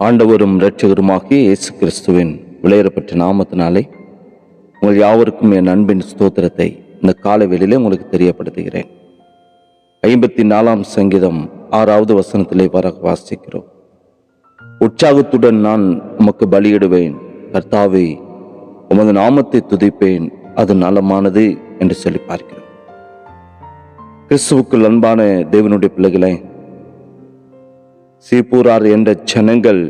ஆண்டவரும் இரட்சகருமாகிய இயேசு கிறிஸ்துவின் விளையரப்பட்ட நாமத்தினாலே உங்கள் யாவருக்கும் என் அன்பின் ஸ்தோத்திரத்தை இந்த காலை வேளையிலே உங்களுக்கு தெரியப்படுத்துகிறேன். ஐம்பத்தி நாலாம் சங்கீதம் ஆறாவது வசனத்திலே வர வாசிக்கிறோம். உற்சாகத்துடன் நான் உமக்கு பலியிடுவேன். கர்த்தாவை உமது நாமத்தை துதிப்பேன். அது நலமானது என்று சொல்லி பார்க்கிறோம். கிறிஸ்துவுக்குள் அன்பான தேவனுடைய பிள்ளைகளே சீப்பூரார் என்ற ஜனங்கள்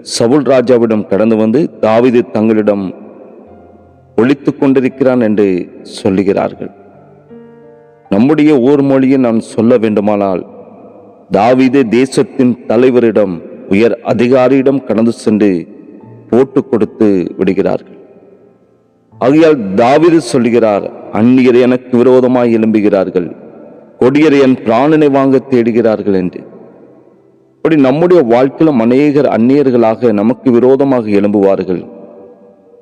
சவுல் ராஜாவிடம் கடந்து வந்து தாவிது தங்களிடம் ஒழித்து கொண்டிருக்கிறான் என்று சொல்லுகிறார்கள். நம்முடைய ஊர் மொழியை நான் சொல்ல வேண்டுமானால் தாவிது தேசத்தின் தலைவரிடம் உயர் அதிகாரியிடம் கடந்து சென்று போட்டு கொடுத்து விடுகிறார்கள். ஆகையால் தாவீது சொல்லுகிறார் அந்நியர் எனக்கு விரோதமாய் எழும்புகிறார்கள். கொடியர் என் பிராணனை வாங்க தேடுகிறார்கள் என்று. அப்படி நம்முடைய வாழ்க்கையிலும் அநேகர் அந்நியர்களாக நமக்கு விரோதமாக எழும்புவார்கள்.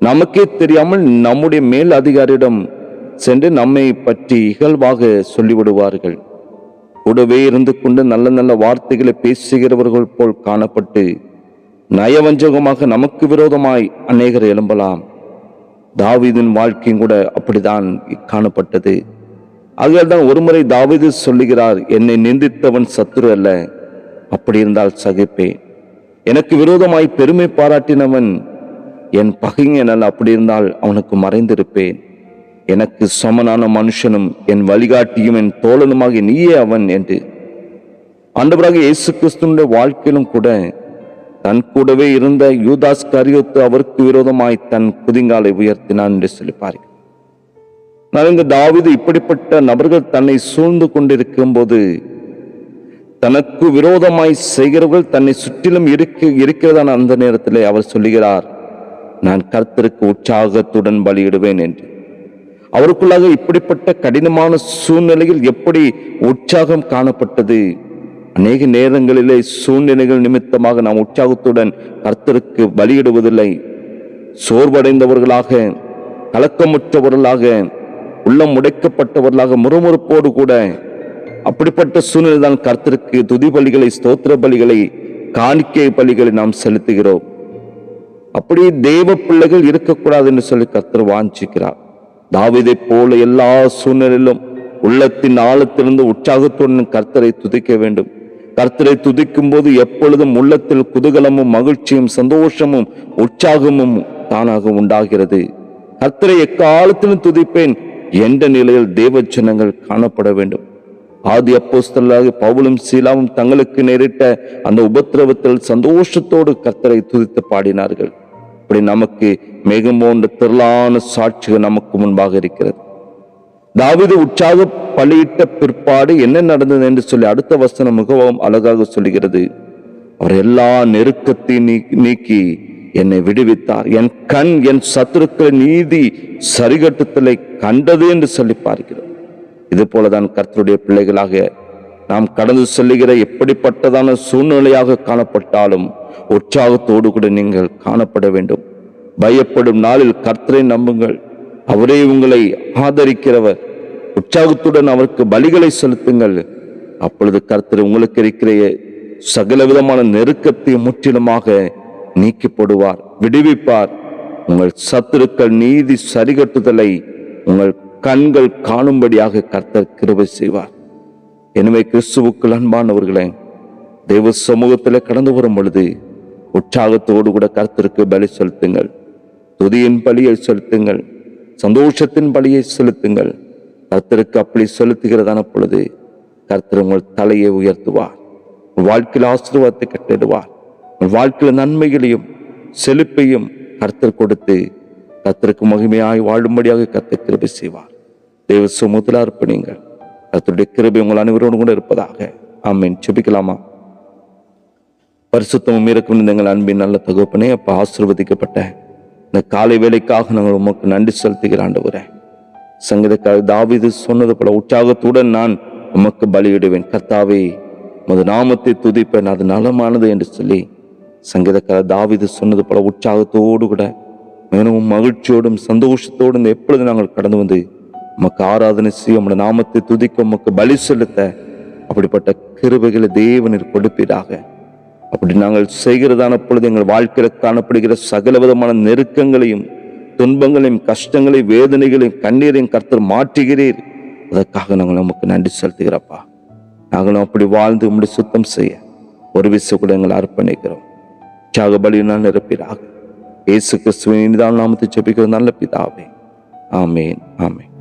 நமக்கே தெரியாமல் நம்முடைய மேல் அதிகாரியிடம் சென்று நம்மை பற்றி இகழ்வாக சொல்லிவிடுவார்கள். கூடவே இருந்து கொண்டு நல்ல நல்ல வார்த்தைகளை பேசுகிறவர்கள் போல் காணப்பட்டு நயவஞ்சகமாக நமக்கு விரோதமாய் அநேகர் எழும்பலாம். தாவீதின் வாழ்க்கையும் கூட அப்படிதான் காணப்பட்டது. ஆகையால் ஒருமுறை தாவீது சொல்லுகிறார் என்னை நிந்தித்தவன் சத்துரு அல்ல. அப்படி இருந்தால் சகிப்பேன் எனக்கு விரோதமாய் பெருமை பாராட்டினவன் என் பகைஞன் அப்படி இருந்தால் அவனுக்கு மறைந்திருப்பேன். எனக்கு சமனான மனுஷனும் என் வழிகாட்டியும் என் தோழனுமாக நீயே அவன் என்று. ஆண்டவராக இயேசு கிறிஸ்துனுடைய வாழ்க்கையிலும் கூட தன் கூடவே இருந்த யூதாஸ் கரியோத்து அவருக்கு விரோதமாய் தன் குதிங்காலை உயர்த்தினான் என்று சொல்லிப்பார்கள் நான் இங்கு தாவிது இப்படிப்பட்ட நபர்கள் தன்னை சூழ்ந்து கொண்டிருக்கும் போது தனக்கு விரோதமாய் செய்கிறவர்கள் தன்னை சுற்றிலும் இருக்க இருக்கிறதான அந்த நேரத்தில் அவர் சொல்லுகிறார் நான் கர்த்தருக்கு உற்சாகத்துடன் பலியிடுவேன் என்று. அவருக்குள்ளாக இப்படிப்பட்ட கடினமான சூழ்நிலையில் எப்படி உற்சாகம் காணப்பட்டது? அநேக நேரங்களிலே சூழ்நிலைகள் நிமித்தமாக நாம் உற்சாகத்துடன் கர்த்தருக்கு பலியிடுவதில்லை. சோர்வடைந்தவர்களாக கலக்கமுற்றவர்களாக உள்ளம் உடைக்கப்பட்டவர்களாக முறுமுறுப்போடு கூட அப்படிப்பட்ட சூழ்நிலை தான் கர்த்தருக்கு துதி பலிகளை ஸ்தோத்திர பலிகளை காணிக்கை பலிகளை நாம் செலுத்துகிறோம். அப்படி தேவ பிள்ளைகள் இருக்கக்கூடாது என்று சொல்லி கர்த்தர் வாஞ்சிக்கிறார். தாவிதை போல எல்லா சூழ்நிலையிலும் உள்ளத்தின் ஆழத்திலிருந்து உற்சாகத்துடன் கர்த்தரை துதிக்க வேண்டும். கர்த்தரை துதிக்கும் போது எப்பொழுதும் உள்ளத்தில் குதூகலமும் மகிழ்ச்சியும் சந்தோஷமும் உற்சாகமும் தானாக உண்டாகிறது. கர்த்தரை எக்காலத்திலும் துதிப்பேன். என்ற நிலையில் தேவ ஜனங்கள் காணப்பட வேண்டும். ஆதி அப்போஸ்தலாக பவுலும் சீலாவும் தங்களுக்கு நேரிட்ட அந்த உபத்திரவத்தில் சந்தோஷத்தோடு கத்தரை துதித்து பாடினார்கள். இப்படி நமக்கு மிகவும் போன்ற திரளான சாட்சிகள் நமக்கு முன்பாக இருக்கிறது. தாவிது உற்சாக பலியிட்ட பிற்பாடு என்ன நடந்தது என்று சொல்லி அடுத்த வசனம் மிகவும் அழகாக சொல்லுகிறது. அவர் எல்லா நெருக்கத்தையும் நீ- நீக்கி என்னை விடுவித்தார். என் கண் என் சத்துருக்கள் நீதி சரிகட்டத்திலே கண்டது என்று சொல்லி பார்க்கிறோம். இது போலதான் கர்த்தருடைய பிள்ளைகளாக நாம் கடந்து செல்லுகிற எப்படிப்பட்டதான சூழ்நிலையாக காணப்பட்டாலும் உற்சாகத்தோடு கூட நீங்கள் காணப்பட வேண்டும். பயப்படும் நாளில் கர்த்தரை நம்புங்கள். அவரே உங்களை ஆதரிக்கிறவர். உற்சாகத்துடன் அவருக்கு பலிகளை செலுத்துங்கள். அப்பொழுது கர்த்தர் உங்களுக்கு இருக்கிற சகல விதமான நெருக்கத்தை முற்றிலுமாக நீக்கி போடுவார் விடுவிப்பார். உங்கள் சத்துருக்கள் நீதி சரிகட்டுதலை உங்கள் கண்கள் காணும்படியாக கர்த்தர் கிருபை செய்வார். எனவே கிறிஸ்துவுக்குள் அன்பானவர்களே தெய்வ சமூகத்தில் கடந்து வரும் பொழுது உற்சாகத்தோடு கூட கர்த்தருக்கு பலி செலுத்துங்கள். துதியின் பலியை செலுத்துங்கள். சந்தோஷத்தின் பலியை செலுத்துங்கள். கர்த்தருக்கு அப்படி செலுத்துகிறதான பொழுது கர்த்தர் உங்கள் தலையை உயர்த்துவார். வாழ்க்கையில் ஆசீர்வாதத்தை கட்டிடுவார். வாழ்க்கையில் நன்மைகளையும் செழிப்பையும் கர்த்தர் கொடுத்து கத்திற்கு மகிமையாய் வாழும்படியாக கத்த கிருபை செய்வார். தேவ சமூகத்தில் அர்ப்பணிங்கள் கத்தருடைய கிருபை உங்கள் அனைவரோடு கூட இருப்பதாக. ஆமீன். சுபிக்கலாமா பரிசுத்தமும் இருக்கும் எங்கள் அன்பின் நல்ல தகுப்பனே அப்ப ஆசிர்வதிக்கப்பட்ட இந்த காலை வேலைக்காக நாங்கள் உமக்கு நன்றி செலுத்துகிற ஆண்டவரே. சங்கீதக்காக தாவிது சொன்னது போல உற்சாகத்துடன் நான் உமக்கு பலியிடுவேன். கர்த்தாவே உமது நாமத்தை துதிப்பேன். அது நலமானது என்று சொல்லி சங்கீதக்கார தாவீது சொன்னது போல உற்சாகத்தோடு கூட மிகவும் மகிழ்ச்சியோடும் சந்தோஷத்தோடும் எப்பொழுது நாங்கள் கடந்து வந்து உமக்கு ஆராதனை செய்ய உம்முடைய நாமத்தை துதிக்க உமக்கு பலி செலுத்த அப்படிப்பட்ட கிருபைகளை தேவனில் கொடுப்பீராக. அப்படி நாங்கள் செய்கிறதான பொழுது எங்கள் வாழ்க்கையில் காணப்படுகிற சகல விதமான நெருக்கங்களையும் துன்பங்களையும் கஷ்டங்களையும் வேதனைகளையும் கண்ணீரையும் கர்த்தர் மாற்றுகிறீர். அதற்காக நாங்கள் நமக்கு நன்றி செலுத்துகிறப்பா. நாங்களும் அப்படி வாழ்ந்து உம்முடைய சுத்தம் செய்ய ஒரு விசை கூட எங்களை அர்ப்பணிக்கிறோம். தியாக பலியினால் நிரப்பிடாக இயேசு கிறிஸ்துவின் இனிதான நாமத்தை ஜெபிக்கிற நல்ல பிதாவே ஆமேன் ஆமேன்